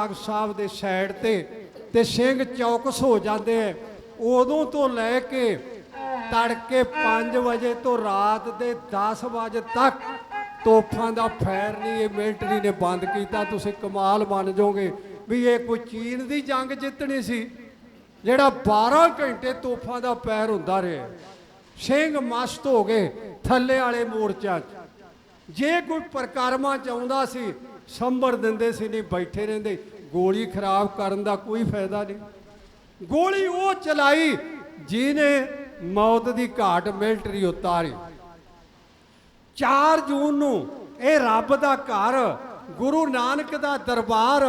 ਬਾਗ ਸਾਹਿਬ ਦੇ ਸਾਈਡ ਤੇ ਤੇ ਸਿੰਘ ਚੌਕਸ ਹੋ ਜਾਂਦੇ ਐ ਉਦੋਂ ਤੋਂ ਲੈ ਕੇ ਤੜਕੇ 5 ਵਜੇ ਤੋਂ ਰਾਤ ਦੇ 10 ਵਜੇ ਤੱਕ ਤੋਪਾਂ ਦਾ ਫੈਰ ਨਹੀਂ, ਇਹ ਮਿਲਟਰੀ ਨੇ ਬੰਦ ਕੀਤਾ। ਤੁਸੀਂ ਕਮਾਲ ਮੰਨ ਜਾਓਗੇ ਵੀ ਇਹ ਕੋਈ ਚੀਨ ਦੀ ਜੰਗ ਜਿੱਤਣੀ ਸੀ, ਜਿਹੜਾ 12 ਘੰਟੇ ਤੋਪਾਂ ਦਾ ਪੈਰ ਹੁੰਦਾ ਰਿਹਾ। ਸਿੰਘ ਮਸਤ ਹੋ ਗਏ ਥੱਲੇ ਵਾਲੇ ਮੋਰਚਾ ਜੇ ਕੋਈ ਪ੍ਰਕਰਮਾ ਚਾਹੁੰਦਾ ਸੀ ਸੰਭਰ ਦਿੰਦੇ ਸੀ ਨਹੀਂ, ਬੈਠੇ ਰਹਿੰਦੇ। ਗੋਲੀ ਖਰਾਬ ਕਰਨ ਦਾ ਕੋਈ ਫਾਇਦਾ ਨਹੀਂ। ਗੋਲੀ ਉਹ ਚਲਾਈ ਜਿਹਨੇ ਮੌਤ ਦੀ ਘਾਟ ਮਿਲਟਰੀ ਉਤਾਰੀ। 4 ਜੂਨ ਨੂੰ ਇਹ ਰੱਬ ਦਾ ਘਰ, ਗੁਰੂ ਨਾਨਕ ਦਾ ਦਰਬਾਰ,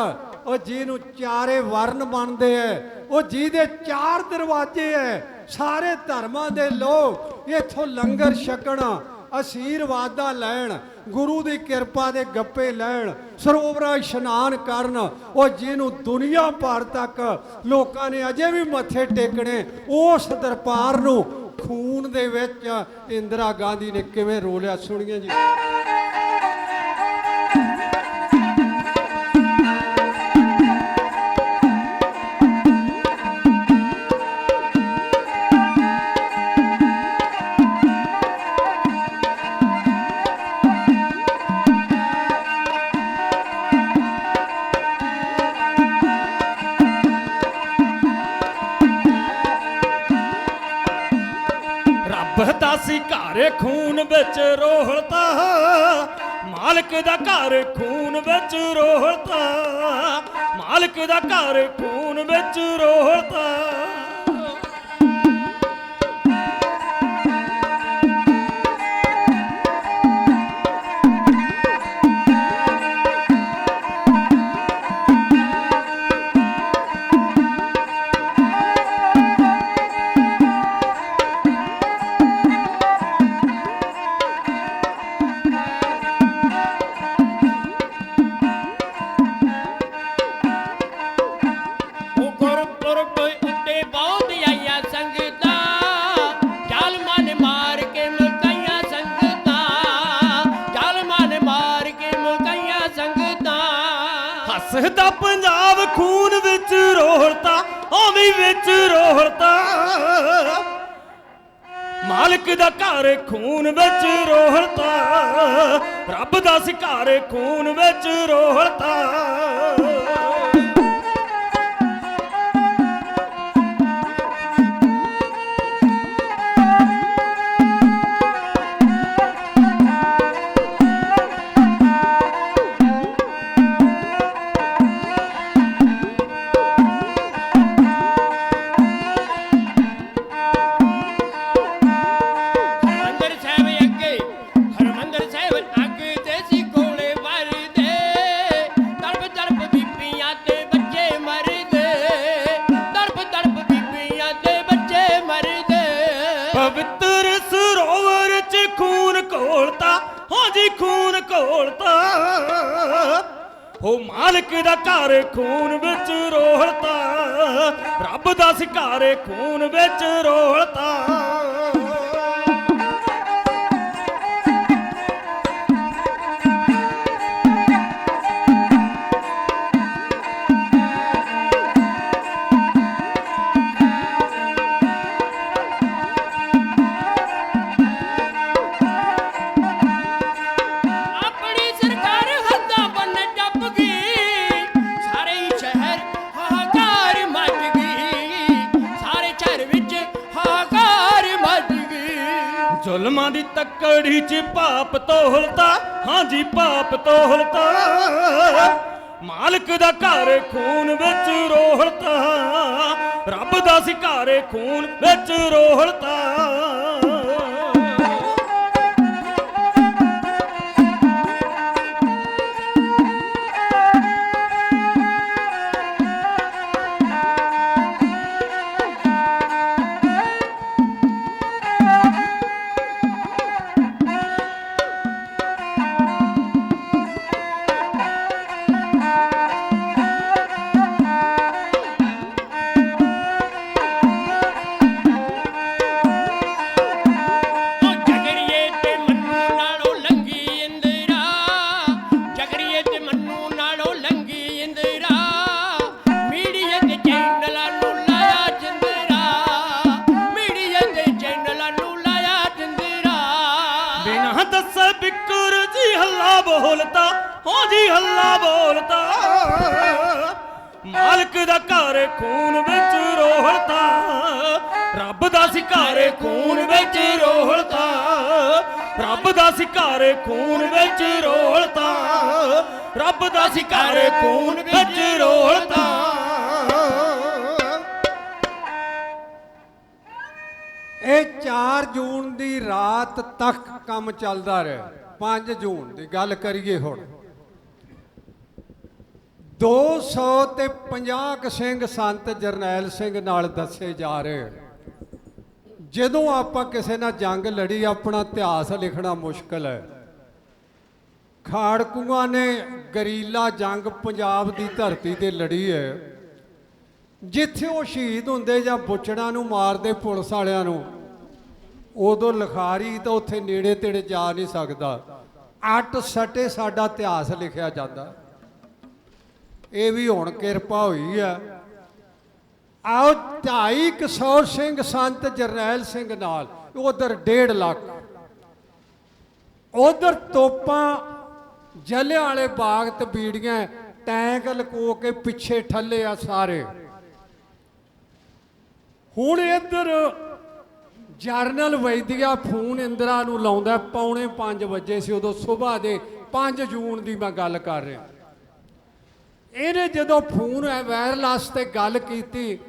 ਉਹ ਜਿਹਨੂੰ ਚਾਰੇ ਵਰਨ ਬਣਦੇ ਐ, ਉਹ ਜਿਹਦੇ ਚਾਰ ਦਰਵਾਜ਼ੇ ਐ, ਸਾਰੇ ਧਰਮਾਂ ਦੇ ਲੋਕ ਇੱਥੋਂ ਲੰਗਰ ਛਕਣ ਆਸ਼ੀਰਵਾਦਾਂ ਲੈਣ, ਗੁਰੂ ਦੀ ਕਿਰਪਾ ਦੇ ਗੱਪੇ ਲੈਣ, ਸਰੋਵਰਾਂ ਇਸ਼ਨਾਨ ਕਰਨ, ਉਹ ਜਿਹਨੂੰ ਦੁਨੀਆ ਭਰ ਤੱਕ ਲੋਕਾਂ ਨੇ ਅਜੇ ਵੀ ਮੱਥੇ ਟੇਕਣੇ, ਉਸ ਦਰਬਾਰ ਨੂੰ ਖੂਨ ਦੇ ਵਿੱਚ ਇੰਦਰਾ ਗਾਂਧੀ ਨੇ ਕਿਵੇਂ ਰੋਲਿਆ ਸੁਣੀਏ ਜੀ। ਖੂਨ ਵਿੱਚ ਰੋਹਲਤਾ, ਮਾਲਕ ਦਾ ਘਰ ਖੂਨ ਵਿੱਚ ਰੋਹਲਤਾ, ਮਾਲਕ ਦਾ ਘਰ ਖੂਨ ਵਿੱਚ ਰੋਹਲਤਾ। ਮਾਲਕ ਦਾ ਘਰ ਖੂਨ ਵਿੱਚ ਰੋਹਲਤਾ ਰੱਬ ਦਾ ਸੀ ਘਰ ਖੂਨ ਵਿੱਚ ਰੋਹਲਤਾ। ਮਾਲਕ ਦਾ ਘਰ ਖੂਨ ਵਿੱਚ ਰੋਲਤਾ ਰੱਬ ਦਾ ਸਿਕਾਰੇ ਖੂਨ ਵਿੱਚ ਰੋਲਤਾ ਕੜੀ ਚ ਪਾਪ ਤੋਹਲਤਾ, ਹਾਂਜੀ ਪਾਪ ਤੋਹਲਤਾ। ਮਾਲਕ ਦਾ ਘਰ ਖੂਨ ਵਿੱਚ ਰੋਹਲਤਾ, ਰੱਬ ਦਾ ਸਿਕਾਰੇ ਖੂਨ ਵਿੱਚ ਰੋਹਲਤਾ। ਹੱਲਾ ਬੋਲਤਾ ਮਾਲਕ ਦਾ ਘਰ ਖੂਨ ਵਿੱਚ ਰੋਲਤਾ ਰੱਬ ਦਾ ਸਿਕਾਰੇ ਖੂਨ ਵਿੱਚ ਰੋਲਤਾ ਰੱਬ ਦਾ ਸਿਕਾਰੇ ਖੂਨ ਵਿੱਚ ਰੋਲਤਾ ਰੱਬ ਦਾ ਸਿਕਾਰੇ ਖੂਨ ਵਿੱਚ ਰੋਲਤਾ ਇਹ 4 ਜੂਨ ਦੀ ਰਾਤ ਤੱਕ ਕੰਮ ਚੱਲਦਾ ਰਿਹਾ। 5 ਜੂਨ ਦੀ ਗੱਲ ਕਰੀਏ ਹੁਣ। 200 ਤੇ 50 ਕੁ ਸਿੰਘ ਸੰਤ ਜਰਨੈਲ ਸਿੰਘ ਨਾਲ ਦੱਸੇ ਜਾ ਰਹੇ। ਜਦੋਂ ਆਪਾਂ ਕਿਸੇ ਨਾਲ ਜੰਗ ਲੜੀ, ਆਪਣਾ ਇਤਿਹਾਸ ਲਿਖਣਾ ਮੁਸ਼ਕਲ ਹੈ। ਖਾੜਕੂਆਂ ਨੇ ਗਰੀਲਾ ਜੰਗ ਪੰਜਾਬ ਦੀ ਧਰਤੀ ਤੇ ਲੜੀ ਹੈ। ਜਿੱਥੇ ਉਹ ਸ਼ਹੀਦ ਹੁੰਦੇ ਜਾਂ ਬੁੱਚੜਾਂ ਨੂੰ ਮਾਰਦੇ ਪੁਲਿਸ ਵਾਲਿਆਂ ਨੂੰ, ਉਦੋਂ ਲਖਾਰੀ ਤਾਂ ਉੱਥੇ ਨੇੜੇ ਤੇੜੇ ਜਾ ਨਹੀਂ ਸਕਦਾ। ਅੱਟ ਸਟੇ ਸਾਡਾ ਇਤਿਹਾਸ ਲਿਖਿਆ ਜਾਂਦਾ। ਇਹ ਵੀ ਹੁਣ ਕਿਰਪਾ ਹੋਈ ਆ। ਆਓ 250 ਸਿੰਘ ਸੰਤ ਜਰਨੈਲ ਸਿੰਘ ਨਾਲ, ਉਧਰ 1.5 ਲੱਖ। ਉਧਰ ਤੋਪਾਂ ਜਲਿਆਂ ਵਾਲੇ ਬਾਗ ਤੇ ਬੀੜੀਆਂ, ਟੈਂਕ ਲਕੋ ਕੇ ਪਿੱਛੇ ਠੱਲੇ ਆ ਸਾਰੇ। ਹੁਣ ਇੱਧਰ ਜਰਨਲ ਵੈਦਿਆ ਫੋਨ ਇੰਦਰਾ ਨੂੰ ਲਾਉਂਦਾ, ਪੌਣੇ 5 ਵਜੇ ਸੀ ਉਦੋਂ ਸਵੇਰ ਦੇ 5 ਜੂਨ ਦੀ ਮੈਂ ਗੱਲ ਕਰ ਰਿਹਾ। ਇਹਨੇ ਜਦੋਂ ਫੋਨ ਵਾਇਰਲੈਸ ਤੇ ਗੱਲ ਕੀਤੀ,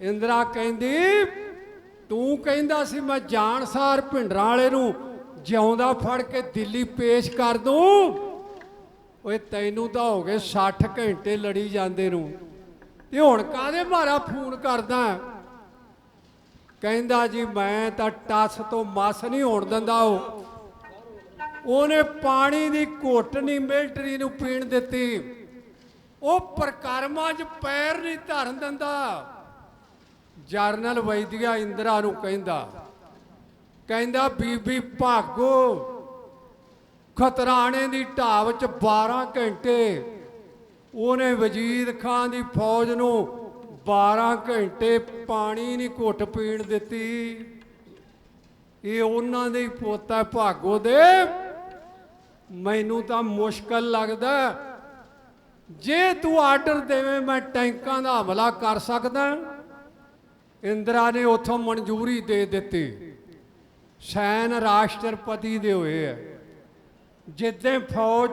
ਇੰਦਰਾ ਕਹਿੰਦੀ, ਤੂੰ ਕਹਿੰਦਾ ਸੀ ਮੈਂ ਜਾਣਸਾਰ ਭਿੰਡਰਾਂ ਵਾਲੇ ਨੂੰ ਜਿਉਂਦਾ ਫੜ ਕੇ ਦਿੱਲੀ ਪੇਸ਼ ਕਰ ਦੂੰ? ਓਏ ਤੈਨੂੰ ਤਾਂ ਹੋ ਗਏ 60 ਘੰਟੇ ਲੜੀ ਜਾਂਦੇ ਨੂੰ। ਤੇ ਹੁਣ ਕਾਦੇ ਮਾਰਾ ਫੋਨ ਕਰਦਾ ਕਹਿੰਦਾ ਜੀ, ਮੈਂ ਤਾਂ ਟੱਸ ਤੋਂ ਮਸ ਨਹੀਂ ਹੋਣ ਦਿੰਦਾ ਉਹ। ਉਹਨੇ ਪਾਣੀ ਦੀ ਘੁੱਟ ਨਹੀਂ ਮਿਲਟਰੀ ਨੂੰ ਪੀਣ ਦਿੱਤੀ। ਉਹ ਪ੍ਰਕਰਮਾਂ 'ਚ ਪੈਰ ਨਹੀਂ ਧਰਨ ਦਿੰਦਾ। ਜਰਨਲ ਵੈਦਿਆ ਇੰਦਰਾ ਨੂੰ ਕਹਿੰਦਾ ਕਹਿੰਦਾ, ਬੀਬੀ ਭਾਗੋ, ਖਤਰਾਣੇ ਦੀ ਢਾਬ 'ਚ 12 ਘੰਟੇ, ਉਹਨੇ ਵਜੀਦ ਖਾਨ ਦੀ ਫੌਜ ਨੂੰ 12 ਘੰਟੇ ਪਾਣੀ ਨਹੀਂ ਘੁੱਟ ਪੀਣ ਦਿੱਤੀ। ਇਹ ਉਹਨਾਂ ਦੇ ਹੀ ਪੋਤਾ ਭਾਗੋ ਦੇ। ਮੈਨੂੰ ਤਾਂ ਮੁਸ਼ਕਲ ਲੱਗਦਾ ਜੇ ਤੂੰ ਆਰਡਰ ਦੇਵੇਂ, ਮੈਂ ਟੈਂਕਾਂ ਦਾ ਹਮਲਾ ਕਰ ਸਕਦਾ। ਇੰਦਰਾ ਨੇ ਉਥੋਂ ਮਨਜ਼ੂਰੀ ਦੇ ਦਿੱਤੀ। ਸੈਨ ਰਾਸ਼ਟਰਪਤੀ ਦੇ ਹੋਏ ਆ। ਜਿੱਦਾਂ ਫੌਜ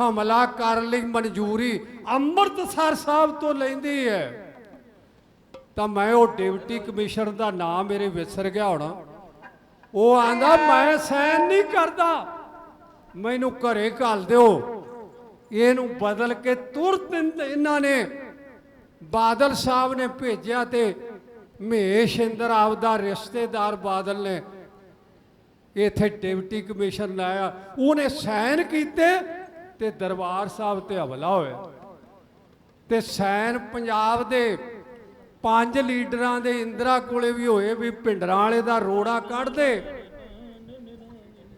ਹਮਲਾ ਕਰਨ ਲਈ, ਮਨਜ਼ੂਰੀ ਅੰਮ੍ਰਿਤਸਰ ਸਾਹਿਬ ਤੋਂ ਲੈਂਦੀ ਹੈ। ਤਾਂ ਮੈਂ ਉਹ ਡਿਪਟੀ ਕਮਿਸ਼ਨਰ ਦਾ ਨਾਮ ਮੇਰੇ ਵਿਸਰ ਗਿਆ ਹੋਣਾ। ਉਹ ਆਂਦਾ, ਮੈਂ ਸੈਨ ਨਹੀਂ ਕਰਦਾ। ਮੈਨੂੰ ਘਰੇ ਘੱਲ ਦਿਓ। ਇਹਨੂੰ ਬਦਲ ਕੇ ਤੁਰਤ ਇਹਨਾਂ ਨੇ ਬਾਦਲ ਸਾਹਿਬ ਨੇ ਭੇਜਿਆ ਤੇ ਮਹੇਸ਼ ਇੰਦਰ ਆਪਦਾ ਰਿਸ਼ਤੇਦਾਰ ਬਾਦਲ ਨੇ ਇੱਥੇ ਡਿਪਟੀ ਕਮਿਸ਼ਨ ਲਾਇਆ। ਉਹਨੇ ਸਾਈਨ ਕੀਤੇ ਤੇ ਦਰਬਾਰ ਸਾਹਿਬ ਤੇ ਹਮਲਾ ਹੋਇਆ। ਤੇ ਸੈਨ ਪੰਜਾਬ ਦੇ ਪੰਜ ਲੀਡਰਾਂ ਦੇ ਇੰਦਰਾ ਕੋਲੇ ਵੀ ਹੋਏ ਵੀ ਪਿੰਡਰਾਂ ਵਾਲੇ ਦਾ ਰੋੜਾ ਕੱਢ ਦੇ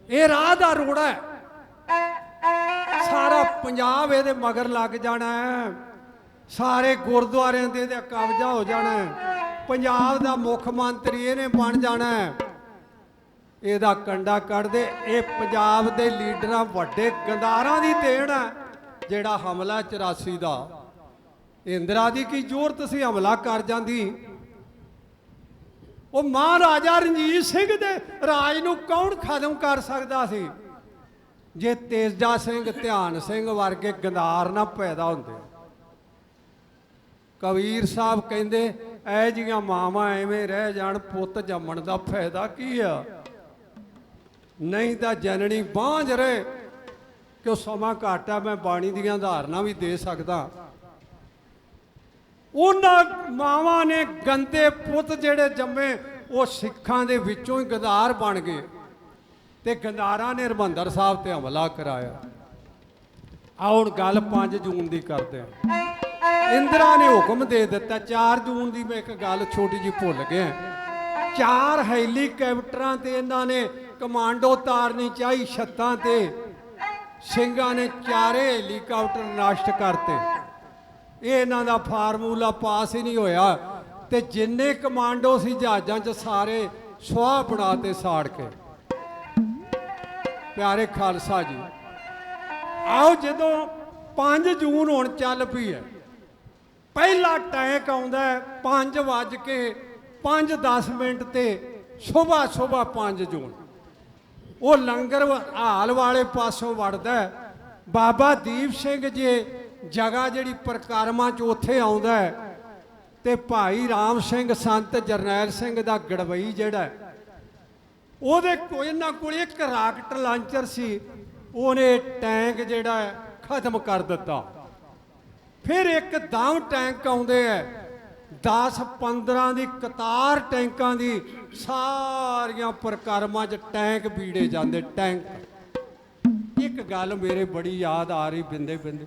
ਇਹ ਰਾਹ ਦਾ ਰੋੜਾ ਹੈ। ਪੰਜਾਬ ਇਹਦੇ ਮਗਰ ਲੱਗ ਜਾਣਾ ਹੈ। ਸਾਰੇ ਗੁਰਦੁਆਰਿਆਂ ਦੇ ਇਹਦਾ ਕਬਜ਼ਾ ਹੋ ਜਾਣਾ ਹੈ। ਪੰਜਾਬ ਦਾ ਮੁੱਖ ਮੰਤਰੀ ਇਹਨੇ ਬਣ ਜਾਣਾ ਹੈ। ਇਹਦਾ ਕੰਡਾ ਕੱਢਦੇ, ਇਹ ਪੰਜਾਬ ਦੇ ਲੀਡਰਾਂ ਵੱਡੇ ਗੰਦਾਰਾਂ ਦੀ ਦੇਣ ਹੈ, ਜਿਹੜਾ ਹਮਲਾ 84 ਦਾ। ਇੰਦਰਾ ਦੀ ਕੀ ਜ਼ੋਰਤ ਸੀ ਹਮਲਾ ਕਰ ਜਾਂਦੀ ਉਹ ਮਹਾਰਾਜਾ ਰਣਜੀਤ ਸਿੰਘ ਦੇ ਰਾਜ ਨੂੰ ਕੌਣ ਖਤਮ ਕਰ ਸਕਦਾ ਸੀ? ਜੇ ਤੇਜਾ ਸਿੰਘ, ਧਿਆਨ ਸਿੰਘ ਵਰਗੇ ਗੰਦਾਰ ਨਾ ਪੈਦਾ ਹੁੰਦੇ। ਕਬੀਰ ਸਾਹਿਬ ਕਹਿੰਦੇ ਐ ਜੀਆਂ ਮਾਵਾਂ ਐਵੇਂ ਰਹਿ ਜਾਣ, ਪੁੱਤ ਜੰਮਣ ਦਾ ਫਾਇਦਾ ਕੀ ਆ? ਨਹੀਂ ਤਾਂ ਜਨਨੀ ਬਾਂਝ ਰਹੇ। ਕਿ ਉਹ ਸਮਾਂ ਘੱਟ ਆ, ਮੈਂ ਬਾਣੀ ਦੀਆਂ ਉਦਾਹਰਨਾਂ ਵੀ ਦੇ ਸਕਦਾ। ਉਹਨਾਂ ਮਾਵਾਂ ਨੇ ਗੰਦੇ ਪੁੱਤ ਜਿਹੜੇ ਜੰਮੇ, ਉਹ ਸਿੱਖਾਂ ਦੇ ਵਿੱਚੋਂ ਹੀ ਗਦਾਰ ਬਣ ਗਏ। ਤੇ ਗੰਦਾਰਾਂ ਨੇ ਹਰਮੰਦਰ ਸਾਹਿਬ ਤੇ ਹਮਲਾ ਕਰਾਇਆ। ਆ ਹੁਣ ਗੱਲ 5 ਜੂਨ ਦੀ ਕਰਦੇ ਹਾਂ ਇੰਦਰਾ ਨੇ ਹੁਕਮ ਦੇ ਦਿੱਤਾ 4 ਜੂਨ ਦੀ ਮੈਂ ਇੱਕ ਗੱਲ ਛੋਟੀ ਜੀ ਭੁੱਲ ਗਿਆ। ਚਾਰ ਹੈਲੀਕਾਪਟਰਾਂ ਤੇ ਇਹਨਾਂ ਨੇ ਕਮਾਂਡੋ ਤਾਰਨੀ ਚਾਹੀ ਛੱਤਾਂ ਤੇ। ਸਿੰਘਾਂ ਨੇ ਚਾਰੇ ਹੈਲੀਕਾਪਟਰ ਨਸ਼ਟ ਕਰਤੇ। ਇਹ ਇਹਨਾਂ ਦਾ ਫਾਰਮੂਲਾ ਪਾਸ ਹੀ ਨਹੀਂ ਹੋਇਆ ਤੇ ਜਿੰਨੇ ਕਮਾਂਡੋ ਸੀ ਜਹਾਜ਼ਾਂ 'ਚ ਸਾਰੇ ਸੁਆਹ ਬਣਾਤੇ ਸਾੜ ਕੇ। ਪਿਆਰੇ ਖਾਲਸਾ ਜੀ। ਆਓ ਜਦੋਂ 5 ਜੂਨ ਹੁਣ ਚੱਲ ਪਈ ਹੈ। ਪਹਿਲਾ ਟੈਂਕ ਆਉਂਦਾ ਹੈ 5 ਵੱਜ ਕੇ 5-10 ਮਿੰਟ ਤੇ ਸਵੇਰ ਸਵੇਰ 5 ਜੂਨ। ਉਹ ਲੰਗਰ ਵ- ਹਾਲ ਵਾਲੇ ਪਾਸੋਂ ਵੜਦਾ ਬਾਬਾ ਦੀਪ ਸਿੰਘ ਜੀ ਜਗ੍ਹਾ ਜਿਹੜੀ ਪ੍ਰਕਾਰਮਾ ਚ ਉੱਥੇ ਆਉਂਦਾ ਤੇ ਭਾਈ ਰਾਮ ਸਿੰਘ, ਸੰਤ ਜਰਨੈਲ ਸਿੰਘ ਦਾ ਗੜਵਈ ਜਿਹੜਾ ਉਹਦੇ ਕੋਲ ਇਹਨਾਂ ਕੋਲ ਇੱਕ ਰਾਕਟ ਲਾਂਚਰ ਸੀ। ਉਹਨੇ ਟੈਂਕ ਜਿਹੜਾ ਖਤਮ ਕਰ ਦਿੱਤਾ। ਫਿਰ ਇੱਕ ਇੱਕਦਮ ਟੈਂਕ ਆਉਂਦੇ ਐ 10 15 ਦੀ ਕਤਾਰ ਟੈਂਕਾਂ ਦੀ, ਸਾਰੀਆਂ ਪ੍ਰਕਰਮਾਂ 'ਚ ਟੈਂਕ ਪੀੜੇ ਜਾਂਦੇ, ਟੈਂਕ। ਇੱਕ ਗੱਲ ਮੇਰੇ ਬੜੀ ਯਾਦ ਆ ਰਹੀ ਬਿੰਦੇ ਬਿੰਦੇ।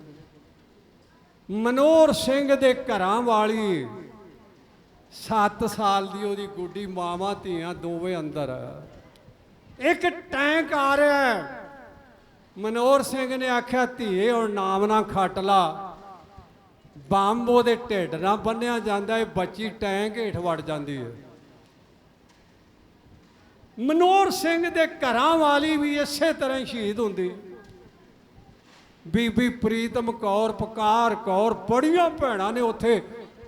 ਮਨੋਹਰ ਸਿੰਘ ਦੇ ਘਰਾਂ ਵਾਲੀ 7 ਸਾਲ ਦੀ ਉਹਦੀ ਗੁੱਡੀ, ਮਾਵਾਂ ਧੀਆਂ ਦੋਵੇਂ ਅੰਦਰ। ਇੱਕ ਟੈਂਕ ਆ ਰਿਹਾ ਹੈ। ਮਨੋਹਰ ਸਿੰਘ ਨੇ ਆਖਿਆ, ਧੀਏ, ਹੁਣ ਨਾਮ ਨਾ ਖੱਟ ਲਾ। ਬੰਬ ਉਹਦੇ ਢਿੱਡ ਨਾਲ ਬੰਨਿਆ ਜਾਂਦਾ ਹੈ, ਬੱਚੀ ਟੈਂਕ ਹੇਠ ਵੜ ਜਾਂਦੀ ਹੈ। ਮਨੋਹਰ ਸਿੰਘ ਦੇ ਘਰਾਂ ਵਾਲੀ ਵੀ ਇਸੇ ਤਰ੍ਹਾਂ ਸ਼ਹੀਦ ਹੁੰਦੀ। ਬੀਬੀ ਪ੍ਰੀਤਮ ਕੌਰ, ਪਕਾਰ ਕੌਰ, ਬੜੀਆਂ ਭੈਣਾਂ ਨੇ ਉੱਥੇ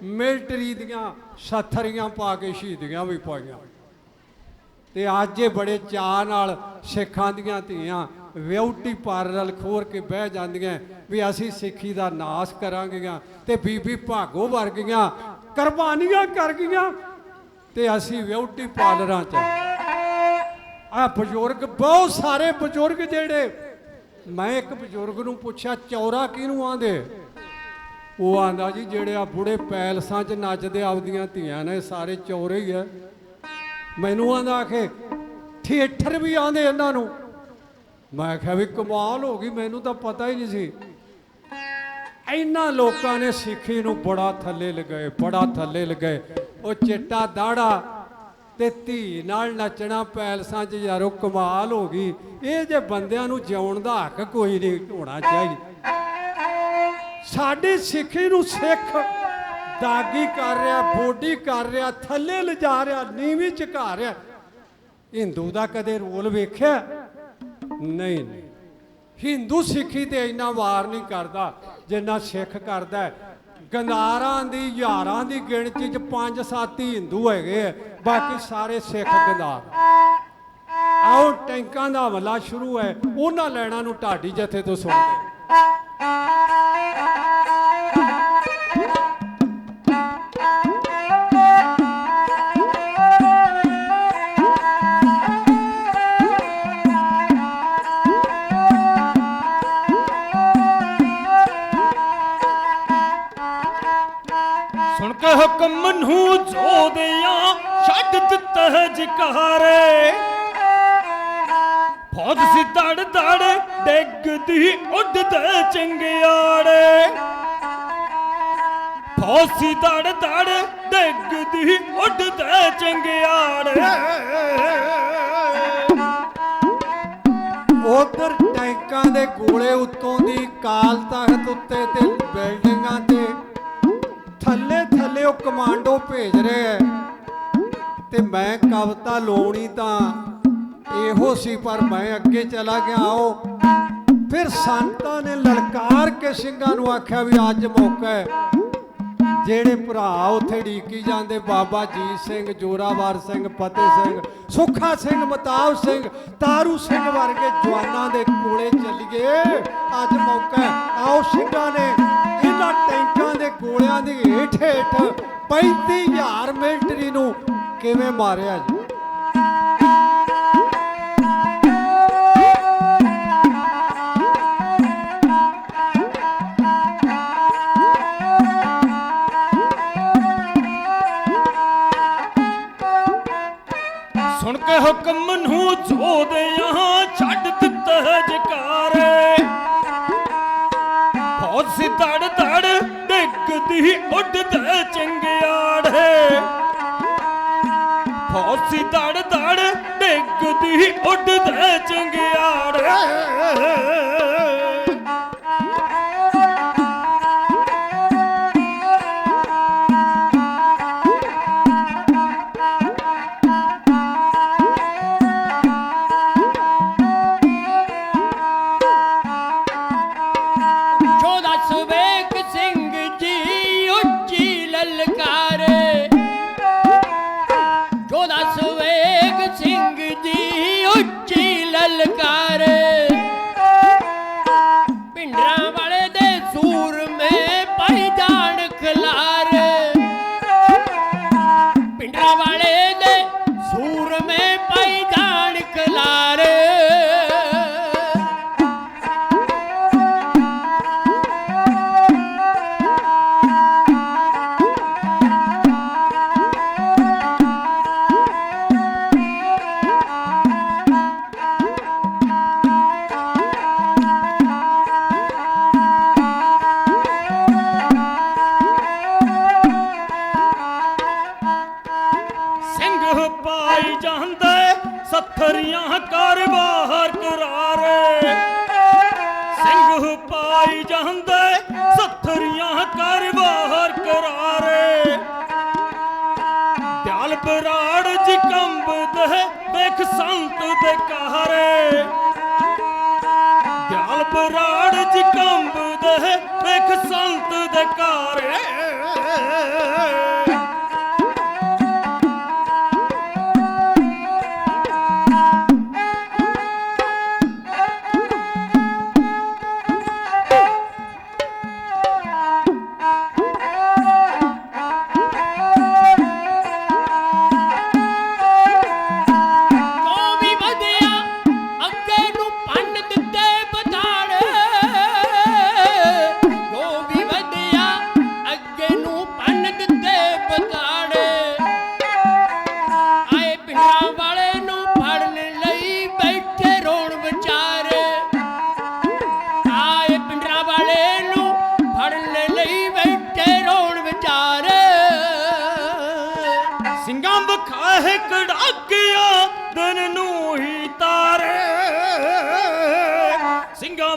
ਮਿਲਟਰੀ ਦੀਆਂ ਸੱਥਰੀਆਂ ਪਾ ਕੇ ਸ਼ਹੀਦੀਆਂ ਵੀ ਪਾਈਆਂ। ਤੇ ਅੱਜ ਇਹ ਬੜੇ ਚਾਅ ਨਾਲ ਸਿੱਖਾਂ ਦੀਆਂ ਧੀਆਂ ਵਿਊਟੀ ਪਾਰਲਰ ਖੋਰ ਕੇ ਬਹਿ ਜਾਂਦੀਆਂ ਵੀ ਅਸੀਂ ਸਿੱਖੀ ਦਾ ਨਾਸ ਕਰਾਂਗੀਆਂ ਤੇ ਬੀਬੀ ਭਾਗੋ ਵਰਗੀਆਂ ਕੁਰਬਾਨੀਆਂ ਕਰ ਗਈਆਂ ਤੇ ਅਸੀਂ ਵਿਊਟੀ ਪਾਰਲਰਾਂ ਚ ਆ ਬਜ਼ੁਰਗ, ਬਹੁਤ ਸਾਰੇ ਬਜ਼ੁਰਗ ਜਿਹੜੇ, ਮੈਂ ਇੱਕ ਬਜ਼ੁਰਗ ਨੂੰ ਪੁੱਛਿਆ, ਚੌਰਾ ਕਿਹਨੂੰ ਆਂਦੇ? ਉਹ ਆਂਦਾ ਜੀ, ਜਿਹੜੇ ਆ ਬੁੜੇ ਪੈਲਸਾਂ 'ਚ ਨੱਚਦੇ, ਆਪਦੀਆਂ ਧੀਆਂ ਨੇ, ਸਾਰੇ ਚੌਰੇ ਹੀ ਆ। ਮੈਨੂੰ ਆਂਦਾ ਆਖੇ, ਥੀਏਟਰ ਵੀ ਆਂਦੇ ਇਹਨਾਂ ਨੂੰ। ਮੈਂ ਕਿਹਾ, ਵੀ ਕਮਾਲ ਹੋ ਗਈ, ਮੈਨੂੰ ਤਾਂ ਪਤਾ ਹੀ ਨਹੀਂ ਸੀ। ਇਹਨਾਂ ਲੋਕਾਂ ਨੇ ਸਿੱਖੀ ਨੂੰ ਬੜਾ ਥੱਲੇ ਲਗਾਏ, ਬੜਾ ਥੱਲੇ ਲਗਾਏ। ਉਹ ਚਿੱਟਾ ਦਾੜਾ ਤੇ ਧੀ ਨਾਲ ਨੱਚਣਾ ਪੈਲਸਾਂ 'ਚ ਯਾਰੋ ਕਮਾਲ ਹੋ ਗਈ। ਇਹ ਜੇ ਬੰਦਿਆਂ ਨੂੰ ਜਿਉਣ ਦਾ ਹੱਕ ਕੋਈ ਨਹੀਂ ਹੋਣਾ ਚਾਹੀਦਾ। ਸਾਡੀ ਸਿੱਖੀ ਨੂੰ ਸਿੱਖ ਦਾਗੀ ਕਰ ਰਿਹਾ, ਬੋਡੀ ਕਰ ਰਿਹਾ, ਥੱਲੇ ਲਿਜਾ ਰਿਹਾ, ਨੀਵੀਂ ਝੁਕਾ ਰਿਹਾ। ਹਿੰਦੂ ਦਾ ਕਦੇ ਰੋਲ ਵੇਖਿਆ? ਨਹੀਂ ਨਹੀਂ। ਹਿੰਦੂ ਸਿੱਖੀ ਤੇ ਇੰਨਾ ਵਾਰ ਨਹੀਂ ਕਰਦਾ, ਜਿੰਨਾ ਸਿੱਖ ਕਰਦਾ ਹੈ। ਗੰਦਾਰਾਂ ਦੀ, ਹਜ਼ਾਰਾਂ ਦੀ ਗਿਣਤੀ ਚ ਪੰਜ ਸੱਤ ਹੀ ਹਿੰਦੂ ਹੈਗੇ ਆ, ਬਾਕੀ ਸਾਰੇ ਸਿੱਖ ਗੰਦਾਰ ਆਓ, ਟੈਂਕਾਂ ਦਾ ਹਮਲਾ ਸ਼ੁਰੂ ਹੈ। ਉਹਨਾਂ ਲੈਣਾ ਨੂੰ ਢਾਡੀ ਜਥੇ ਤੋਂ ਸੁਣਦੇ ਡਿੱਗਦੀ ਉੱਡਦੇ ਚੰਗਿਆੜੇ। ਫੌਜ ਸੀ ਦੜ ਡਿੱਗਦੀ ਉੱਡਦੇ ਚੰਗਿਆੜੇ। ਉਧਰ ਟੈਂਕਾਂ ਦੇ ਗੋਲੇ ਉੱਤੋਂ ਦੀ ਕਾਲ ਤਖਤ ਉੱਤੇ ਤੇ ਬਿਲਡਿੰਗਾਂ ਤੇ ਥੱਲੇ ਥੱਲੇ ਉਹ ਕਮਾਂਡੋ ਭੇਜ ਰਹੇ ਐ। ਤੇ ਮੈਂ ਕਵਤਾ ਲਾਉਣੀ ਤਾਂ ਇਹੋ ਸੀ, ਪਰ ਮੈਂ ਅੱਗੇ ਚਲਾ ਗਿਆ ਆਓ ਫਿਰ ਸੰਤਾਂ ਨੇ ਲਲਕਾਰ ਕੇ ਸਿੰਘਾਂ ਨੂੰ ਆਖਿਆ ਵੀ ਅੱਜ ਮੌਕਾ ਹੈ। ਜਿਹੜੇ ਭਰਾ ਉੱਥੇ ਢੀਕੀ ਜਾਂਦੇ, ਬਾਬਾ ਜੀਤ ਸਿੰਘ, ਜੋਰਾਵਰ ਸਿੰਘ, ਫਤਿਹ ਸਿੰਘ, ਸੁੱਖਾ ਸਿੰਘ ਮਤਾਬ ਸਿੰਘ, ਤਾਰੂ ਸਿੰਘ ਵਰਗੇ ਜਵਾਨਾਂ ਦੇ ਕੋਲੇ ਚੱਲੀਏ। ਅੱਜ ਮੌਕਾ ਹੈ। ਆਓ ਸਿੰਘਾਂ ਨੇ ਇਹਨਾਂ ਟੈਂਕਾਂ ਦੇ ਗੋਲਿਆਂ ਦੇ ਹੇਠ ਹੇਠ 35000 ਮਿਲਟਰੀ ਨੂੰ ਕਿਵੇਂ ਮਾਰਿਆ ਜੀ? ਹੁਕਮ ਨੂੰ ਜੋਦਿਆਂ ਛੱਡ ਦਿੱਤਾ ਹੈ ਜਕਾਰੇ। ਫੌਜ ਸੀ ਦੜ ਦੜ ਡਿੱਗਦੀ ਉੱਡਦੇ ਚੰਗਿਆੜੇ। ਫੌਜ ਸੀ ਦੜ ਦੜ ਡਿੱਗਦੀ ਉੱਡਦੇ ਚੰਗਿਆੜੇ।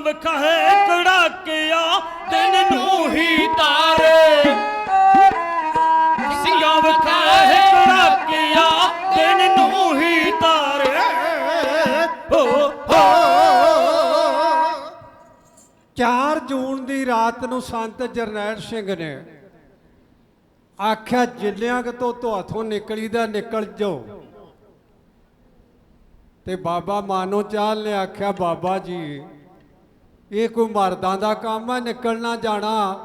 ਸਿੰਘਾਂ ਬਖਾਏ ਕੜਾਕਿਆ ਦਿਨ ਨੂੰ ਹੀ ਤਾਰੇ। ਸਿੰਘਾਂ ਬਖਾਏ ਕੜਾਕਿਆ ਦਿਨ ਨੂੰ ਹੀ ਤਾਰੇ। ਹੋ ਹੋ। 4 ਜੂਨ ਦੀ ਰਾਤ ਨੂੰ ਸੰਤ ਜਰਨੈਲ ਸਿੰਘ ਨੇ ਆਖਿਆ ਜਿੰਨਿਆਂ ਕੁ ਤੋਂ ਤੁਹਾਥੋਂ ਨਿਕਲੀ ਦਾ ਨਿਕਲ ਜਾਓ। ਤੇ ਬਾਬਾ ਮਾਨੋ ਚਾਲ ਨੇ ਆਖਿਆ, ਬਾਬਾ ਜੀ ਇਹ ਕੋਈ ਮਰਦਾਂ ਦਾ ਕੰਮ ਹੈ ਨਿਕਲਣਾ ਜਾਣਾ।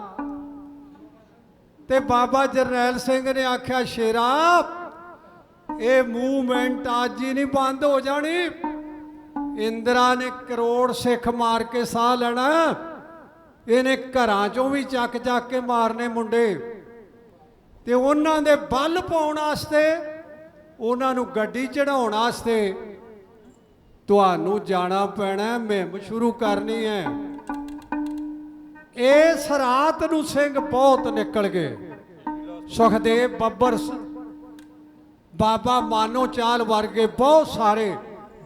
ਤੇ ਬਾਬਾ ਜਰਨੈਲ ਸਿੰਘ ਨੇ ਆਖਿਆ, ਸ਼ੇਰਾ, ਇਹ ਮੂਵਮੈਂਟ ਅੱਜ ਹੀ ਨਹੀਂ ਬੰਦ ਹੋ ਜਾਣੀ। ਇੰਦਰਾ ਨੇ ਕਰੋੜ ਸਿੱਖ ਮਾਰ ਕੇ ਸਾਹ ਲੈਣਾ। ਇਹਨੇ ਘਰਾਂ ਚੋਂ ਵੀ ਚੱਕ ਚੱਕ ਕੇ ਮਾਰਨੇ ਮੁੰਡੇ। ਤੇ ਉਹਨਾਂ ਦੇ ਬਲ ਪਾਉਣ ਵਾਸਤੇ, ਉਹਨਾਂ ਨੂੰ ਗੱਡੀ ਚੜਾਉਣ ਵਾਸਤੇ ਤੁਹਾਨੂੰ ਜਾਣਾ ਪੈਣਾ ਮੁਹਿੰਮ ਸ਼ੁਰੂ ਕਰਨੀ ਹੈ। ਇਸ ਰਾਤ ਨੂੰ ਸਿੰਘ ਬਹੁਤ ਨਿਕਲ ਗਏ। ਸੁਖਦੇਵ ਬੱਬਰ ਬਾਬਾ ਮਾਨੋ ਚਾਲ ਵਰਗੇ ਬਹੁਤ ਸਾਰੇ,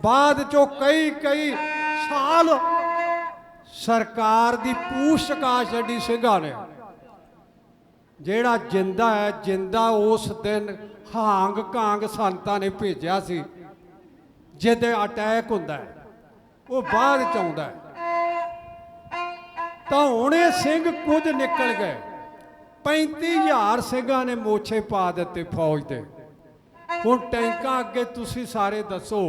ਬਾਅਦ ਚੋਂ ਕਈ ਕਈ ਸਾਲ ਸਰਕਾਰ ਦੀ ਪੂਛ ਚਕਾ ਛੱਡੀ ਸਿੰਘਾਂ ਨੇ। ਜਿਹੜਾ ਜਿੰਦਾ ਹੈ, ਜਿੰਦਾ ਉਸ ਦਿਨ ਹਾਂਗ ਕਾਂਗ ਸੰਤਾਂ ਨੇ ਭੇਜਿਆ ਸੀ। ਜਿਹਦੇ ਅਟੈਕ ਹੁੰਦਾ ਹੈ, ਉਹ ਬਾਅਦ ਚ ਆਉਂਦਾ ਹੈ। ਤਾਂ ਹੁਣੇ ਸਿੰਘ ਕੁਝ ਨਿਕਲ ਗਏ। 35000 ਸਿੰਘਾਂ ਨੇ ਮੋਛੇ ਪਾ ਦਿੱਤੇ ਫੌਜ ਦੇ। ਹੁਣ ਟੈਂਕਾਂ ਅੱਗੇ ਤੁਸੀਂ ਸਾਰੇ ਦੱਸੋ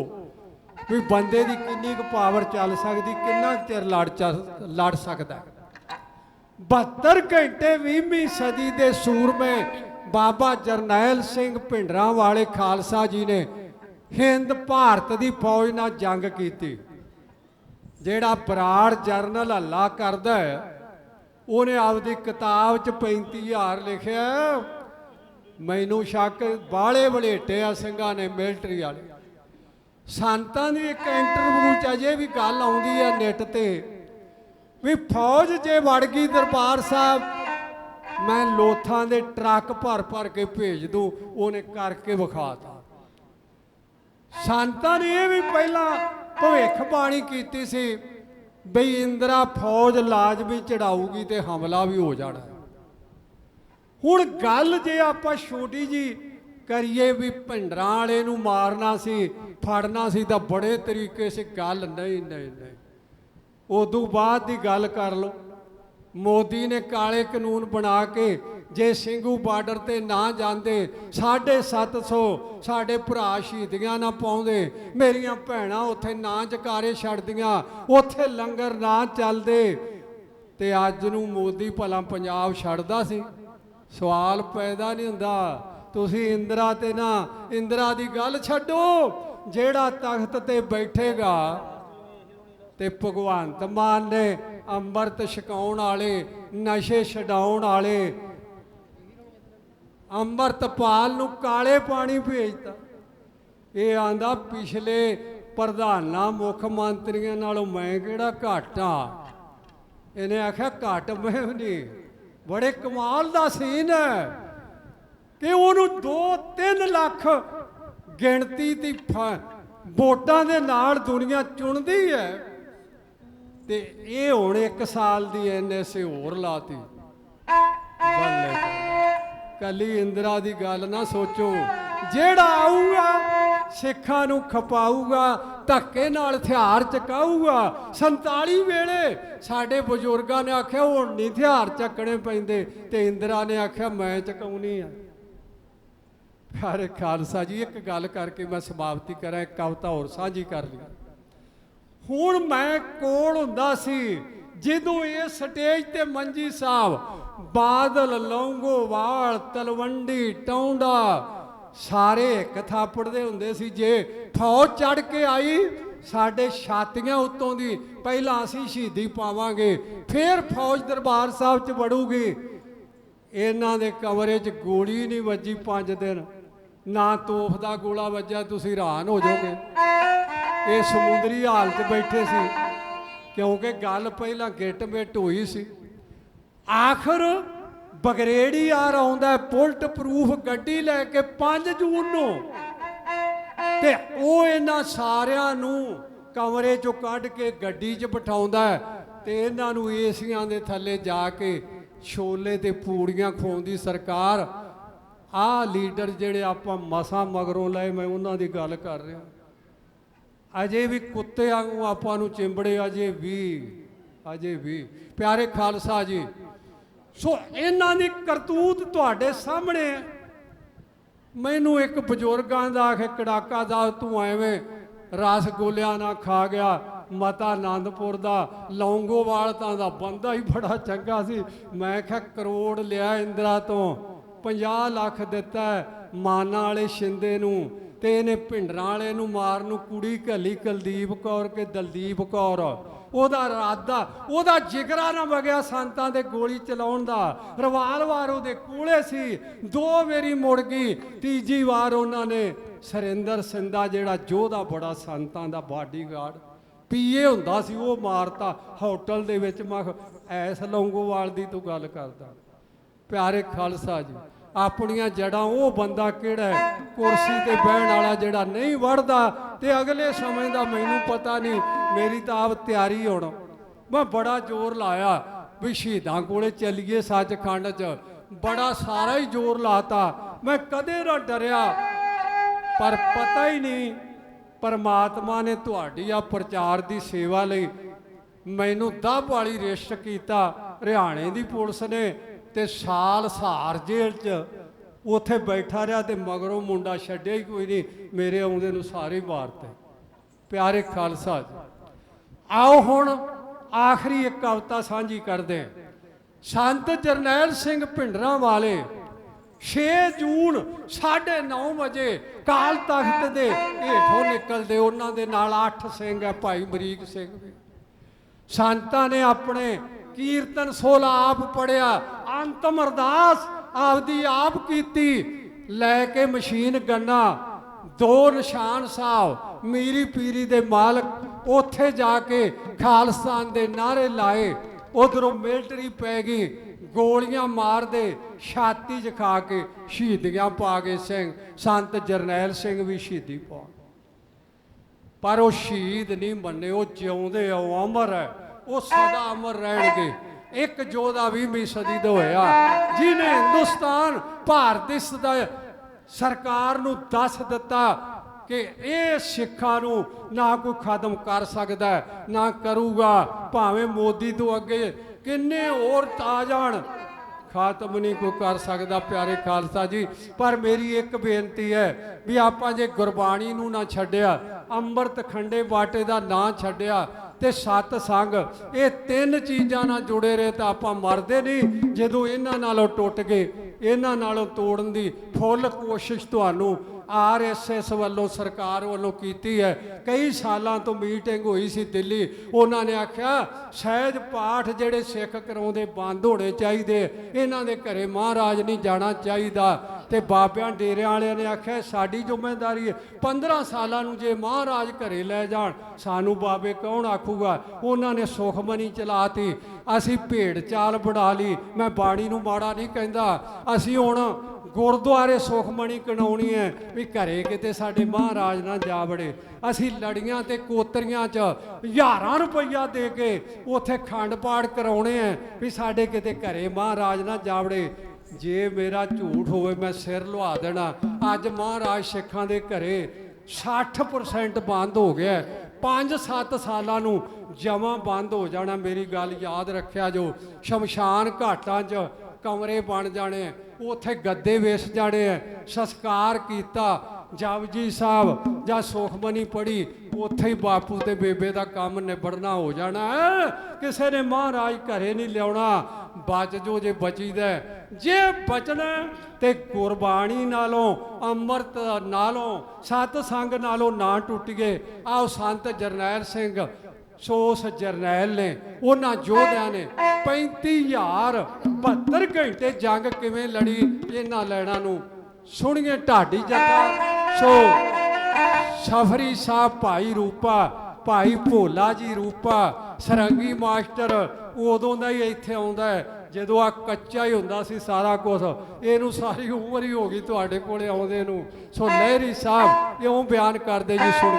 ਵੀ ਬੰਦੇ ਦੀ ਕਿੰਨੀ ਕੁ ਪਾਵਰ ਚੱਲ ਸਕਦੀ, ਕਿੰਨਾ ਕੁ ਚਿਰ ਲੜ ਚੱਲ- ਲੜ ਸਕਦਾ ਹੈ। 72 ਘੰਟੇ 20ਵੀਂ ਸਦੀ ਦੇ ਸੂਰਮੇ ਬਾਬਾ ਜਰਨੈਲ ਸਿੰਘ ਭਿੰਡਰਾਂ ਵਾਲੇ ਖਾਲਸਾ ਜੀ ਨੇ ਹਿੰਦ ਭਾਰਤ ਦੀ ਫੌਜ ਨਾਲ ਜੰਗ ਕੀਤੀ। ਜਿਹੜਾ ਬਰਾੜ ਜਰਨਲ ਹੱਲਾ ਕਰਦਾ ਉਹਨੇ ਆਪਦੀ ਕਿਤਾਬ 'ਚ 35000 ਲਿਖਿਆ ਮੈਨੂੰ ਸ਼ੱਕ ਬਾਲੇ ਵਲੇਟੇ ਆ ਸਿੰਘਾਂ ਨੇ ਮਿਲਟਰੀ ਵਾਲੇ। ਸੰਤਾਂ ਦੀ ਇੱਕ ਇੰਟਰਵਿਊ 'ਚ ਅਜੇ ਵੀ ਗੱਲ ਆਉਂਦੀ ਹੈ ਨੈਟ ਤੇ, ਵੀ ਫੌਜ ਜੇ ਵੜ ਗਈ ਦਰਬਾਰ ਸਾਹਿਬ, ਮੈਂ ਲੋਥਾਂ ਦੇ ਟਰੱਕ ਭਰ ਭਰ ਕੇ ਭੇਜ ਦੂੰ, ਉਹਨੇ ਕਰਕੇ ਵਿਖਾਤਾ ਸੰਤਾਂ ਨੇ ਇਹ ਵੀ ਪਹਿਲਾਂ ਭਵਿੱਖ ਬਾਣੀ ਕੀਤੀ ਸੀ ਬਈ ਇੰਦਰਾ ਫੌਜ ਲਾਜ ਵੀ ਚੜਾਊਗੀ ਤੇ ਹਮਲਾ ਵੀ ਹੋ ਜਾਣਾ। ਹੁਣ ਗੱਲ ਜੇ ਆਪਾਂ ਛੋਟੀ ਜੀ ਕਰੀਏ ਵੀ ਭਿੰਡਰਾਂ ਵਾਲੇ ਨੂੰ ਮਾਰਨਾ ਸੀ, ਫੜਨਾ ਸੀ ਤਾਂ ਬੜੇ ਤਰੀਕੇ ਸੀ, ਗੱਲ ਨਹੀਂ ਨਹੀਂ ਨਹੀਂ। ਉਦੋਂ ਬਾਅਦ ਦੀ ਗੱਲ ਕਰ ਲਓ। ਮੋਦੀ ਨੇ ਕਾਲੇ ਕਾਨੂੰਨ ਬਣਾ ਕੇ ਜੇ ਸਿੰਘੂ ਬਾਰਡਰ ਤੇ ਨਾ ਜਾਂਦੇ 750 ਸਾਡੇ ਭਰਾ ਸ਼ਹੀਦੀਆਂ ਨਾ ਪਾਉਂਦੇ। ਮੇਰੀਆਂ ਭੈਣਾਂ ਉੱਥੇ ਨਾ ਜਕਾਰੇ ਛੱਡਦੀਆਂ, ਉੱਥੇ ਲੰਗਰ ਨਾ ਚੱਲਦੇ। ਤੇ ਅੱਜ ਨੂੰ ਮੋਦੀ ਭਲਾ ਪੰਜਾਬ ਛੱਡਦਾ ਸੀ। ਸਵਾਲ ਪੈਦਾ ਨਹੀਂ ਹੁੰਦਾ। ਤੁਸੀਂ ਇੰਦਰਾ ਤੇ ਨਾ, ਇੰਦਰਾ ਦੀ ਗੱਲ ਛੱਡੋ। ਜਿਹੜਾ ਤਖਤ ਤੇ ਬੈਠੇਗਾ ਤੇ ਭਗਵੰਤ ਮਾਨ ਨੇ ਅੰਮ੍ਰਿਤ ਛਕਾਉਣ ਵਾਲੇ, ਨਸ਼ੇ ਛਡਾਉਣ ਵਾਲੇ ਅੰਮ੍ਰਿਤਪਾਲ ਨੂੰ ਕਾਲੇ ਪਾਣੀ ਭੇਜਤਾ। ਇਹ ਆਂਦਾ, ਪਿਛਲੇ ਪ੍ਰਧਾਨਾਂ, ਮੁੱਖ ਮੰਤਰੀਆਂ ਨਾਲੋਂ ਮੈਂ ਕਿਹੜਾ ਘੱਟ ਆ? ਇਹਨੇ ਆਖਿਆ, ਘੱਟ ਮੈਂ ਨਹੀਂ। ਬੜੇ ਕਮਾਲ ਦਾ ਸੀਨ ਹੈ ਕਿ ਉਹਨੂੰ 2-3 ਲੱਖ ਗਿਣਤੀ ਦੀ ਵੋਟਾਂ ਦੇ ਨਾਲ ਦੁਨੀਆ ਚੁਣਦੀ ਹੈ। ਤੇ ਇਹ ਹੁਣ 1 ਸਾਲ ਦੀ ਐਨਐਸਏ ਹੋਰ ਲਾਤੀ। ਬੱਲੇ ਕੱਲੀ ਇੰਦਰਾ ਦੀ ਗੱਲ ਨਾ ਸੋਚੋ। ਜਿਹੜਾ ਆਊਗਾ, ਸਿੱਖਾਂ ਨੂੰ ਖਪਾਊਗਾ, ਧੱਕੇ ਨਾਲ ਹਥਿਆਰ ਚਕਾਊਗਾ। 47 ਵੇਲੇ ਸਾਡੇ ਬਜ਼ੁਰਗਾਂ ਨੇ ਆਖਿਆ, ਹੁਣ ਨਹੀਂ ਹਥਿਆਰ ਚੱਕਣੇ ਪੈਂਦੇ ਤੇ ਇੰਦਰਾ ਨੇ ਆਖਿਆ, ਮੈਂ ਚਕਾਉਣੀ ਆ। ਪਿਆਰੇ ਖਾਲਸਾ ਜੀ, ਇੱਕ ਗੱਲ ਕਰਕੇ ਮੈਂ ਸਮਾਪਤੀ ਕਰਾਂ, ਇੱਕ ਕਵਿਤਾ ਹੋਰ ਸਾਂਝੀ ਕਰ ਲਈ। ਹੁਣ ਮੈਂ ਕੋਲ ਹੁੰਦਾ ਸੀ? ਜਦੋਂ ਇਹ ਸਟੇਜ ਤੇ ਮੰਜੀ ਸਾਹਿਬ ਬਾਦਲ ਲੌਂਗੋਵਾਲ ਤਲਵੰਡੀ ਟੌਂਡਾ ਸਾਰੇ ਇੱਕ ਥਾਪੜਦੇ ਹੁੰਦੇ ਸੀ ਜੇ ਫੌਜ ਚੜ ਕੇ ਆਈ ਸਾਡੇ ਛਾਤੀਆਂ ਉੱਤੋਂ ਦੀ ਪਹਿਲਾਂ ਅਸੀਂ ਸ਼ਹੀਦੀ ਪਾਵਾਂਗੇ ਫਿਰ ਫੌਜ ਦਰਬਾਰ ਸਾਹਿਬ ਚ ਵੜੂਗੀ ਇਹਨਾਂ ਦੇ ਕਮਰੇ 'ਚ ਗੋਲੀ ਨਹੀਂ ਵੱਜੀ 5 ਦਿਨ ਨਾ ਤੋਫ ਦਾ ਗੋਲਾ ਵੱਜਿਆ ਤੁਸੀਂ ਹੈਰਾਨ ਹੋ ਜਾਓਗੇ ਇਹ ਸਮੁੰਦਰੀ ਹਾਲਤ ਬੈਠੇ ਸੀ ਕਿਉਂਕਿ ਗੱਲ ਪਹਿਲਾਂ ਗਿੱਟ ਮਿੱਟ ਹੋਈ ਸੀ। ਆਖਰ ਬਗਰੇੜੀ ਆ ਆਉਂਦਾ ਪੁਲਟ ਪ੍ਰੂਫ ਗੱਡੀ ਲੈ ਕੇ 5 ਜੂਨ ਨੂੰ। ਤੇ ਉਹ ਇਹਨਾਂ ਸਾਰਿਆਂ ਨੂੰ ਕਮਰੇ ਚੋਂ ਕੱਢ ਕੇ ਗੱਡੀ 'ਚ ਬਿਠਾਉਂਦਾ ਹੈ ਤੇ ਇਹਨਾਂ ਨੂੰ ਏਸੀਆਂ ਦੇ ਥੱਲੇ ਜਾ ਕੇ ਛੋਲੇ ਤੇ ਪੂੜੀਆਂ ਖਵਾਉਂਦੀ ਸਰਕਾਰ, ਆਹ ਲੀਡਰ ਜਿਹੜੇ ਆਪਾਂ ਮਸਾਂ ਮਗਰੋਂ ਲਏ, ਮੈਂ ਉਹਨਾਂ ਦੀ ਗੱਲ ਕਰ ਰਿਹਾ। ਅਜੇ ਵੀ ਕੁੱਤੇ ਵਾਂਗੂ ਆਪਾਂ ਨੂੰ ਚਿੰਬੜੇ, ਅਜੇ ਵੀ ਅਜੇ ਵੀ। ਪਿਆਰੇ ਖਾਲਸਾ ਜੀ, ਸੋ ਇਹਨਾਂ ਦੀ ਕਰਤੂਤ ਤੁਹਾਡੇ ਸਾਹਮਣੇ ਹੈ। ਮੈਨੂੰ ਇੱਕ ਬਜ਼ੁਰਗਾਂ ਦਾ ਆਖੇ ਕੜਾਕਾ ਦਾ, ਤੂੰ ਐਵੇਂ ਰਸਗੁੱਲਿਆਂ ਨਾ ਖਾ ਗਿਆ, ਮਾਤਾ ਆਨੰਦਪੁਰ ਦਾ, ਲੌਂਗੋਵਾਲ ਤਾਂ ਦਾ ਬੰਦਾ ਹੀ ਬੜਾ ਚੰਗਾ ਸੀ। ਮੈਂ ਕਿਹਾ ਕਰੋੜ ਲਿਆ ਇੰਦਰਾ ਤੋਂ 50 ਲੱਖ ਦਿੱਤਾ ਹੈ ਮਾਨਾਂ ਵਾਲੇ ਸ਼ਿੰਦੇ ਨੂੰ। ਤੇ ਇਹਨੇ ਭਿੰਡਰਾਂ ਵਾਲੇ ਨੂੰ ਮਾਰਨ ਨੂੰ ਕੁੜੀ ਘੱਲੀ ਕੁਲਦੀਪ ਕੌਰ ਕੇ ਦਲਦੀਪ ਕੌਰ। ਉਹਦਾ ਇਰਾਦਾ, ਉਹਦਾ ਜਿਗਰਾ ਨਾ ਵਗਿਆ ਸੰਤਾਂ ਦੇ ਗੋਲੀ ਚਲਾਉਣ ਦਾ। ਰਵਾਲਵਾਰ ਉਹਦੇ ਕੋਲੇ ਸੀ, ਦੋ ਵਾਰੀ ਮੁੜ ਗਈ, ਤੀਜੀ ਵਾਰ ਉਹਨਾਂ ਨੇ ਸਰਿੰਦਰ ਸਿੰਧਾ ਜਿਹੜਾ ਜੋਧਾ ਬੜਾ ਸੰਤਾਂ ਦਾ ਬਾਡੀਗਾਰਡ ਪੀਏ ਹੁੰਦਾ ਸੀ, ਉਹ ਮਾਰਤਾ ਹੋਟਲ ਦੇ ਵਿੱਚ। ਮੈਂ ਐਸ ਲੌਂਗੋਵਾਲ ਦੀ ਤੂੰ ਗੱਲ ਕਰਦਾ। ਪਿਆਰੇ ਖਾਲਸਾ ਜੀ ਆਪਣੀਆਂ ਜੜਾਂ, ਉਹ ਬੰਦਾ ਕਿਹੜਾ ਕੁਰਸੀ ਤੇ ਬਹਿਣ ਵਾਲਾ ਜਿਹੜਾ ਨਹੀਂ ਵੜਦਾ ਤੇ ਅਗਲੇ ਸਮੇਂ ਦਾ ਮੈਨੂੰ ਪਤਾ ਨਹੀਂ, ਮੇਰੀ ਤਾਂ ਆਪ ਤਿਆਰੀ ਹੋਣਾ। ਮੈਂ ਬੜਾ ਜ਼ੋਰ ਲਾਇਆ ਵੀ ਸ਼ਹੀਦਾਂ ਕੋਲੇ ਚੱਲੀਏ ਸੱਚਖੰਡ 'ਚ। ਬੜਾ ਸਾਰਾ ਹੀ ਜ਼ੋਰ ਲਾਤਾ। ਮੈਂ ਕਦੇ ਨਾ ਡਰਿਆ। ਪਰ ਪਤਾ ਹੀ ਨਹੀਂ, ਪਰਮਾਤਮਾ ਨੇ ਤੁਹਾਡੀ ਆ ਪ੍ਰਚਾਰ ਦੀ ਸੇਵਾ ਲਈ ਮੈਨੂੰ ਦੱਬ ਵਾਲੀ ਰਿਸ਼ਟ ਕੀਤਾ। ਹਰਿਆਣੇ ਦੀ ਪੁਲਿਸ ਨੇ ਤੇ ਸਾਲ ਸਹਾਰ ਜੇਲ੍ਹ 'ਚ ਉੱਥੇ ਬੈਠਾ ਰਿਹਾ ਤੇ ਮਗਰੋਂ ਮੁੰਡਾ ਛੱਡਿਆ ਹੀ ਕੋਈ ਨਹੀਂ, ਮੇਰੇ ਆਉਂਦੇ ਨੂੰ ਸਾਰੇ ਵਾਰਤੇ। ਪਿਆਰੇ ਖਾਲਸਾ ਜੀ, ਆਓ ਹੁਣ ਆਖਰੀ ਇੱਕ ਕਵਿਤਾ ਸਾਂਝੀ ਕਰਦੇ ਹਾਂ। ਸੰਤ ਜਰਨੈਲ ਸਿੰਘ ਭਿੰਡਰਾਂ ਵਾਲੇ 6 ਜੂਨ 9:30 ਵਜੇ ਕਾਲ ਤਖਤ ਦੇ ਹੇਠੋਂ ਨਿਕਲਦੇ, ਉਹਨਾਂ ਦੇ ਨਾਲ 8 ਸਿੰਘ ਹੈ, ਭਾਈ ਬਰੀਕ ਸਿੰਘ ਵੀ। ਸੰਤਾਂ ਨੇ ਆਪਣੇ ਕੀਰਤਨ ਸੋਲਾ ਆਪ ਪੜਿਆ ਅੰਤਮ ਅਰਦਾਸ ਆਪਦੀ ਆਪ ਕੀਤੀ। ਲੈ ਕੇ ਮਸ਼ੀਨ ਗੰਨਾ, ਦੋ ਨਿਸ਼ਾਨ ਸਾਹਿਬ ਮੀਰੀ ਪੀਰੀ ਦੇ ਮਾਲਕ ਉੱਥੇ ਜਾ ਕੇ ਖਾਲਸਤਾਨ ਦੇ ਨਾਰੇ ਲਾਏ। ਉਧਰੋਂ ਮਿਲਟਰੀ ਪੈ ਗਈ, ਗੋਲੀਆਂ ਮਾਰਦੇ, ਛਾਤੀ ਜਖਾ ਕੇ ਸ਼ਹੀਦੀਆਂ ਪਾ ਗਏ ਸਿੰਘ, ਸੰਤ ਜਰਨੈਲ ਸਿੰਘ ਵੀ ਸ਼ਹੀਦੀ ਪਾ ਪਰ ਉਹ ਸ਼ਹੀਦ ਨਹੀਂ ਮੰਨੇ, ਉਹ ਜਿਉਂਦੇ ਆ, ਉਹ ਅਮਰ ਹੈ, ਉਹ ਸਦਾ ਅਮਰ ਰਹਿਣਗੇ। ਇੱਕ ਜੋਧਾ 20ਵੀਂ ਸਦੀ ਦਾ ਹੋਇਆ। ਜਿਹਨੇ ਹਿੰਦੁਸਤਾਨ, ਭਾਰਤ ਦੇਸ਼ ਸਰਕਾਰ ਨੂੰ ਦੱਸ ਦਿੱਤਾ ਕਿ ਇਹ ਸਿੱਖਾਂ ਨੂੰ ਨਾ ਕੋਈ ਖਤਮ ਕਰ ਸਕਦਾ, ਨਾ ਕਰੂਗਾ। ਭਾਵੇਂ ਮੋਦੀ ਤੋਂ ਅੱਗੇ ਕਿੰਨੇ ਹੋਰ ਆ ਜਾਣ, ਖਾਤਮ ਨਹੀਂ ਕੋਈ ਕਰ ਸਕਦਾ, ਪਿਆਰੇ ਖਾਲਸਾ ਜੀ। ਪਰ ਮੇਰੀ ਇੱਕ ਬੇਨਤੀ ਹੈ ਵੀ ਆਪਾਂ ਜੇ ਗੁਰਬਾਣੀ ਨੂੰ ਨਾ ਛੱਡਿਆ, ਅੰਮ੍ਰਿਤ ਖੰਡੇ ਬਾਟੇ ਦਾ ਨਾਂ ਛੱਡਿਆ ਤੇ ਸਤ ਸੰਗ। ਇਹ ਤਿੰਨ ਚੀਜ਼ਾਂ ਨਾਲ ਜੁੜੇ ਰਹੇ ਤਾਂ ਆਪਾਂ ਮਰਦੇ ਨਹੀਂ। ਜਦੋਂ ਇਹਨਾਂ ਨਾਲੋਂ ਟੁੱਟ ਗਏ, ਇਹਨਾਂ ਨਾਲੋਂ ਤੋੜਨ ਦੀ ਫੁੱਲ ਕੋਸ਼ਿਸ਼ ਤੁਹਾਨੂੰ ਆਰਐਸਐਸ ਵੱਲੋਂ, ਸਰਕਾਰ ਵੱਲੋਂ ਕੀਤੀ ਹੈ। ਕਈ ਸਾਲਾਂ ਤੋਂ ਮੀਟਿੰਗ ਹੋਈ ਸੀ ਦਿੱਲੀ। ਉਹਨਾਂ ਨੇ ਆਖਿਆ, ਸਹਿਜ ਪਾਠ ਜਿਹੜੇ ਸਿੱਖ ਕਰਾਉਂਦੇ ਬੰਦ ਹੋਣੇ ਚਾਹੀਦੇ। ਇਹਨਾਂ ਦੇ ਘਰੇ ਮਹਾਰਾਜ ਨਹੀਂ ਜਾਣਾ ਚਾਹੀਦਾ। ਤੇ ਬਾਬਿਆਂ ਡੇਰਿਆਂ ਵਾਲਿਆਂ ਨੇ ਆਖਿਆ, ਸਾਡੀ ਜ਼ਿੰਮੇਵਾਰੀ ਹੈ। 15 ਸਾਲਾਂ ਨੂੰ ਜੇ ਮਹਾਰਾਜ ਘਰੇ ਲੈ ਜਾਣ, ਸਾਨੂੰ ਬਾਬੇ ਕੌਣ ਆਖੂਗਾ? ਉਹਨਾਂ ਨੇ ਸੁਖਮਨੀ ਚਲਾਤੀ। ਅਸੀਂ ਭੇਡ ਚਾਲ ਬਣਾ ਲਈ। ਮੈਂ ਬਾਣੀ ਨੂੰ ਮਾੜਾ ਨਹੀਂ ਕਹਿੰਦਾ। ਅਸੀਂ ਹੁਣ ਗੁਰਦੁਆਰੇ ਸੁਖਮਣੀ ਕਢਾਉਣੀ ਹੈ ਵੀ ਘਰੇ ਕਿਤੇ ਸਾਡੇ ਮਹਾਰਾਜ ਨਾ ਜਾ ਵੜੇ। ਅਸੀਂ ਲੜੀਆਂ ਤੇ ਕੋਤਰੀਆਂ 'ਚ ਹਜ਼ਾਰਾਂ ਰੁਪਈਆ ਦੇ ਕੇ ਉੱਥੇ ਖੰਡ ਪਾਠ ਕਰਾਉਣੇ ਆ ਵੀ ਸਾਡੇ ਕਿਤੇ ਘਰੇ ਮਹਾਰਾਜ ਨਾ ਜਾ ਵੜੇ। ਜੇ ਮੇਰਾ ਝੂਠ ਹੋਵੇ ਮੈਂ ਸਿਰ ਲਵਾ ਦੇਣਾ। ਅੱਜ ਮਹਾਰਾਜ ਸਿੱਖਾਂ ਦੇ ਘਰੇ 60% ਬੰਦ ਹੋ ਗਿਆ 5-7 ਸਾਲਾਂ ਨੂੰ ਜਮਾ ਬੰਦ ਹੋ ਜਾਣਾ। ਮੇਰੀ ਗੱਲ ਯਾਦ ਰੱਖਿਆ ਜੋ ਸ਼ਮਸ਼ਾਨ ਘਾਟਾਂ 'ਚ ਕਮਰੇ ਬਣ ਜਾਣੇ ਉੱਥੇ ਗੱਦੇ ਵੇਸ ਜਾਣੇ ਆ, ਸੰਸਕਾਰ ਕੀਤਾ। ਜਪਜੀ ਸਾਹਿਬ, ਜਾਂ ਸੁਖਮਨੀ ਪੜੀ ਉੱਥੇ ਹੀ ਬਾਪੂ ਤੇ ਬੇਬੇ ਦਾ ਕੰਮ ਨਿਬੜਨਾ ਹੋ ਜਾਣਾ ਕਿਸੇ ਨੇ ਮਹਾਰਾਜ ਘਰੇ ਨਹੀਂ ਲਿਆਉਣਾ, ਬਚ ਜੋ ਜੇ ਬਚੀਦਾ ਜੇ ਬਚਣਾ ਹੈ ਤੇ ਗੁਰਬਾਣੀ ਨਾਲੋਂ, ਅੰਮ੍ਰਿਤ ਨਾਲੋਂ ਸਤ ਸੰਗ ਨਾਲੋਂ ਨਾ ਟੁੱਟੀਏ ਆਓ ਸੰਤ ਜਰਨੈਲ ਸਿੰਘ ਸੋ ਉਸ ਜਰਨੈਲ ਨੇ, ਉਹਨਾਂ ਯੋਧਿਆਂ ਨੇ 35000 72 ਘੰਟੇ ਜੰਗ ਕਿਵੇਂ ਲੜੀ ਇਹਨਾਂ ਲੈਣਾ ਨੂੰ? ਸੁਣੀਏ ਢਾਡੀ ਜੱਟਾ, ਸੋ ਸਫਰੀ ਸਾਹਿਬ ਭਾਈ ਰੂਪਾ, ਭਾਈ ਭੋਲਾ ਜੀ ਰੂਪਾ, ਸਰੰਗੀ ਮਾਸਟਰ ਉਦੋਂ ਦਾ ਹੀ ਇੱਥੇ ਆਉਂਦਾ ਹੈ, ਜਦੋਂ ਆ ਕੱਚਾ ਹੀ ਹੁੰਦਾ ਸੀ ਸਾਰਾ ਕੁਝ ਇਹਨੂੰ ਸਾਰੀ ਉਮਰ ਹੀ ਹੋ ਗਈ ਤੁਹਾਡੇ ਕੋਲੇ ਆਉਂਦੇ ਨੂੰ। ਸੋ ਲਹਿਰੀ ਸਾਹਿਬ, ਇਉਂ ਬਿਆਨ ਕਰਦੇ ਜੀ ਸੁਣੋ